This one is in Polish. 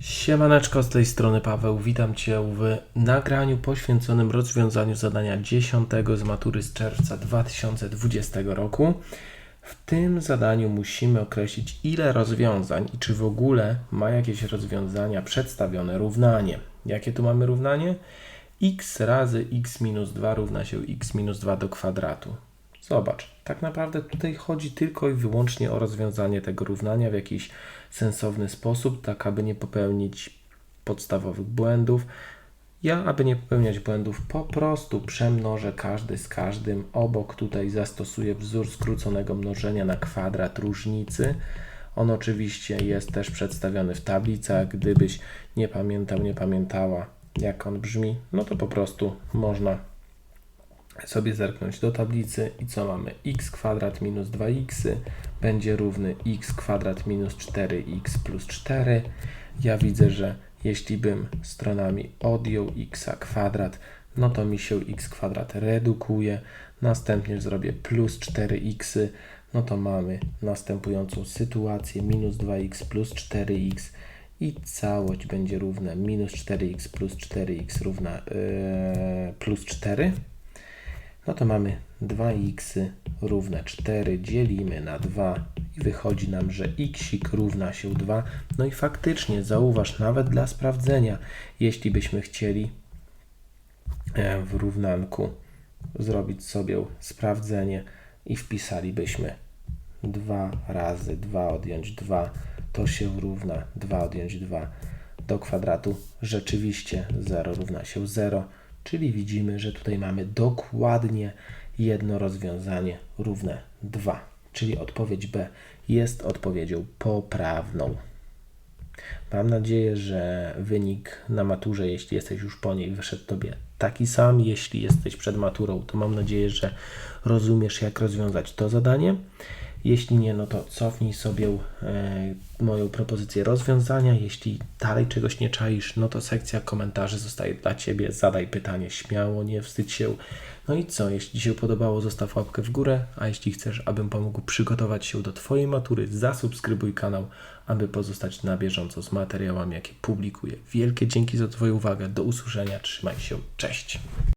Siemaneczko, z tej strony Paweł. Witam Cię w nagraniu poświęconym rozwiązaniu zadania 10 z matury z czerwca 2020 roku. W tym zadaniu musimy określić, ile rozwiązań i czy w ogóle ma jakieś rozwiązania przedstawione równanie. Jakie tu mamy równanie? x razy x minus 2 równa się x minus 2 do kwadratu. Zobacz, tak naprawdę tutaj chodzi tylko i wyłącznie o rozwiązanie tego równania w jakiś sensowny sposób, tak aby nie popełnić podstawowych błędów. Ja, aby nie popełniać błędów, po prostu przemnożę każdy z każdym. Obok tutaj zastosuję wzór skróconego mnożenia na kwadrat różnicy. On oczywiście jest też przedstawiony w tablicach. Gdybyś nie pamiętał, nie pamiętała, jak on brzmi, no to po prostu można sobie zerknąć do tablicy i co mamy? x kwadrat minus 2x będzie równy x kwadrat minus 4x plus 4. Ja widzę, że jeśli bym stronami odjął x kwadrat, no to mi się x kwadrat redukuje. Następnie zrobię plus 4x, no to mamy następującą sytuację minus 2x plus 4x i całość będzie równa minus 4x plus 4x równa yy, plus 4 no to mamy 2x równe 4, dzielimy na 2 i wychodzi nam, że x równa się 2. No i faktycznie, zauważ, nawet dla sprawdzenia, jeśli byśmy chcieli e, w równanku zrobić sobie sprawdzenie i wpisalibyśmy 2 razy 2 odjąć 2, to się równa 2 odjąć 2 do kwadratu. Rzeczywiście 0 równa się 0 Czyli widzimy, że tutaj mamy dokładnie jedno rozwiązanie równe 2. Czyli odpowiedź B jest odpowiedzią poprawną. Mam nadzieję, że wynik na maturze, jeśli jesteś już po niej, wyszedł Tobie taki sam. Jeśli jesteś przed maturą, to mam nadzieję, że rozumiesz, jak rozwiązać to zadanie. Jeśli nie, no to cofnij sobie e, moją propozycję rozwiązania. Jeśli dalej czegoś nie czaisz, no to sekcja komentarzy zostaje dla Ciebie. Zadaj pytanie śmiało, nie wstydź się. No i co? Jeśli Ci się podobało, zostaw łapkę w górę, a jeśli chcesz, abym pomógł przygotować się do Twojej matury, zasubskrybuj kanał, aby pozostać na bieżąco z materiałami, jakie publikuję. Wielkie dzięki za Twoją uwagę. Do usłyszenia. Trzymaj się. Cześć.